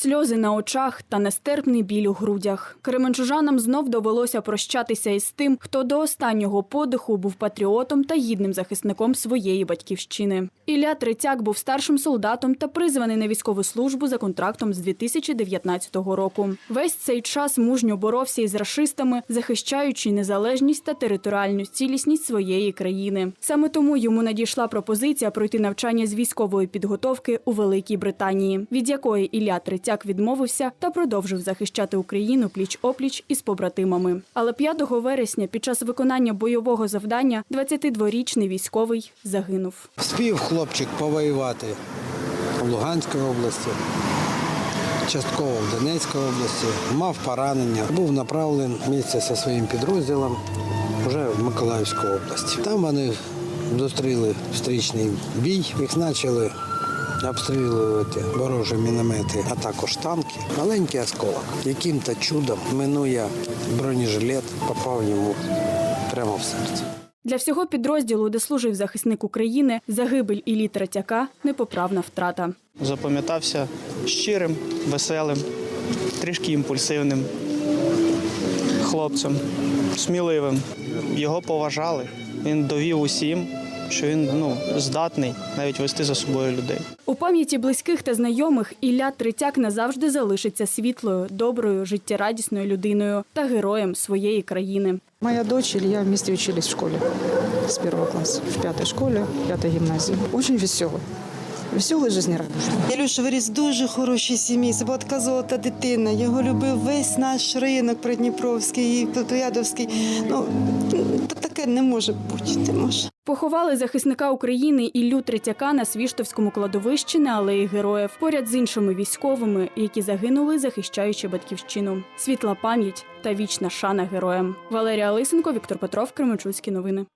Сльози на очах та нестерпний біль у грудях. Кременчужанам знов довелося прощатися із тим, хто до останнього подиху був патріотом та гідним захисником своєї батьківщини. Ілля Трицяк був старшим солдатом та призваний на військову службу за контрактом з 2019 року. Весь цей час мужньо боровся із рашистами, захищаючи незалежність та територіальну цілісність своєї країни. Саме тому йому надійшла пропозиція пройти навчання з військової підготовки у Великій Британії, від якої Ілля Трицяк відмовився та продовжив захищати Україну пліч опліч із побратимами. Але 5 вересня під час виконання бойового завдання 22-річний військовий загинув. Спів хлопчик повоювати в Луганській області, частково в Донецькій області, мав поранення, був направлений місце зі своїм підрозділом вже в Миколаївську область. Там вони зустріли встрічний бій, їх почали обстрілювати ворожі міномети, а також танки. Маленький осколок, яким-то чудом минує бронежилет, попав йому прямо в серце. Для всього підрозділу, де служив захисник України, загибель Іллі Третяка – непоправна втрата. Запам'ятався щирим, веселим, трішки імпульсивним хлопцем, сміливим. Його поважали. Він довів усім, що він ну, здатний навіть вести за собою людей. У пам'яті близьких та знайомих Ілля Третяк назавжди залишиться світлою, доброю, життєрадісною людиною та героєм своєї країни. Моя дочь Илья вместе учились в школе с первого класса, в пятой школе, в пятой гимназии. Очень веселый. Веселый, жизнерадостный. Ілюша виріс в дуже хорошій сім'ї. Це була така золота дитина. Його любив весь наш ринок Придніпровський, Тутоядовський. Ну та таке не може бути. Не може. Поховали захисника України Іллю Третяка на Свіштовському кладовищі на алеї героїв поряд з іншими військовими, які загинули, захищаючи батьківщину. Світла пам'ять та вічна шана героям. Валерія Лисенко, Віктор Петров, Кременчуцькі новини.